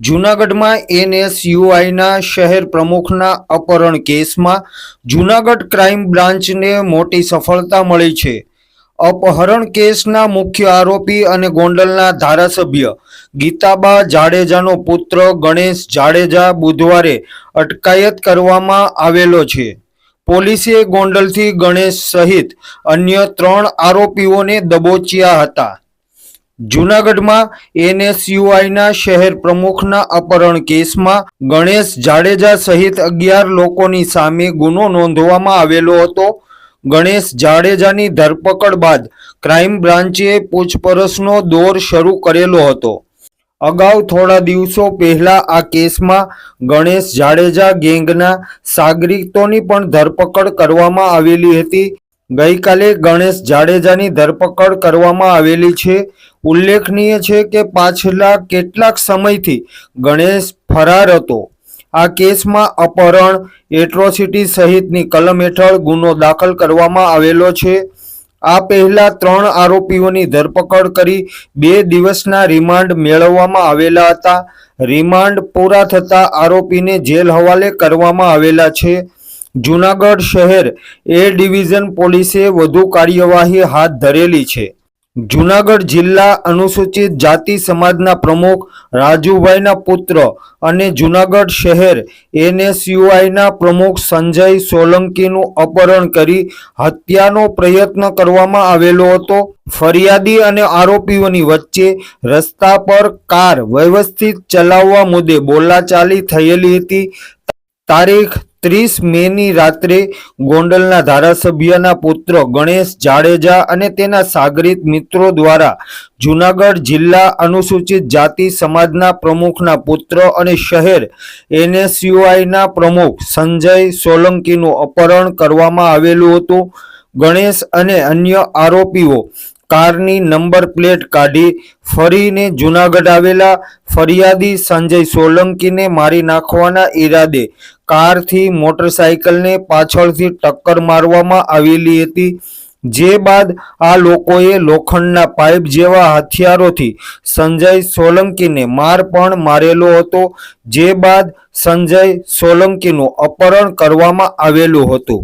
જૂનાગઢમાં એનએસયુઆઈના શહેર પ્રમુખના અપહરણ કેસમાં જૂનાગઢ ક્રાઇમ બ્રાન્ચને મોટી સફળતા મળી છે. અપહરણ કેસના મુખ્ય આરોપી અને ગોંડલના ધારાસભ્ય ગીતાબા જાડેજાનો પુત્ર ગણેશ જાડેજા બુધવારે અટકાયત કરવામાં આવેલો છે. પોલીસે ગોંડલથી ગણેશ સહિત અન્ય ત્રણ આરોપીઓને દબોચ્યા હતા. જૂનાગઢમાં એનએસયુઆઈના શહેર પ્રમુખના અપહરણ કેસમાં ગણેશ જાડેજા સહિત અગિયાર લોકોની સામે ગુનો નોંધવામાં આવેલો હતો. ગણેશ જાડેજાની ધરપકડ બાદ ક્રાઇમ બ્રાન્ચે પૂછપરછનો દોર શરૂ કરેલો હતો. અગાઉ થોડા દિવસો પહેલા આ કેસમાં ગણેશ જાડેજા ગેંગના સાગરીતોની પણ ધરપકડ કરવામાં આવેલી હતી. ગઈકાલે ગણેશ જાડેજાની ધરપકડ કરવામાં આવેલી છે. ઉલ્લેખનીય છે કે પાછલા કેટલાક સમયથી ગણેશ ફરાર હતો. આ કેસમાં અપહરણ, એટ્રોસિટી સહિતની કલમ હેઠળ ગુનો દાખલ કરવામાં આવેલો છે. આ પહેલા ત્રણ આરોપીઓની ધરપકડ કરી બે દિવસના રિમાન્ડ મેળવવામાં આવેલા હતા. રિમાન્ડ પૂરા થતા આરોપીને જેલ હવાલે કરવામાં આવેલા છે. જૂનાગઢ શહેર એ ડિવિઝન પોલીસે વધુ કાર્યવાહી હાથ ધરેલી છે. જૂનાગઢ જિલ્લા અનુસૂચિત જાતિ સમાજના પ્રમુખ રાજુભાઈના પુત્ર અને જૂનાગઢ શહેર એનએસયુઆઈના પ્રમુખ સંજય સોલંકીનું અપહરણ કરી હત્યાનો પ્રયત્ન કરવામાં આવેલો હતો. ફરિયાદી અને આરોપીઓની વચ્ચે રસ્તા પર કાર વ્યવસ્થિત ચલાવવા મુદ્દે બોલાચાલી થયેલી હતી. તારીખ ત્રીસ મેની રાત્રે ગોંડલના ધારાસભ્યના પુત્ર ગણેશ જાડેજા અને તેના સાગરીત મિત્રો દ્વારા જૂનાગઢ જિલ્લા અનુસૂચિત જાતિ સમાજના પ્રમુખના પુત્ર અને શહેર એનએસયુઆઈના પ્રમુખ સંજય સોલંકીનું અપહરણ કરવામાં આવેલું હતું. ગણેશ અને અન્ય આરોપીઓ કારની નંબર પ્લેટ કાઢી ફરીને જૂનાગઢ આવેલા ફરિયાદી સંજય સોલંકીને મારી નાખવાના ઈરાદે કારથી મોટરસાયકલને પાછળથી ટક્કર મારવામાં આવેલી હતી. જે બાદ આ લોકોએ લોખંડના પાઇપ જેવા હથિયારોથી સંજય સોલંકીને માર પણ મારેલો હતો. જે બાદ સંજય સોલંકીનું અપહરણ કરવામાં આવેલું હતું.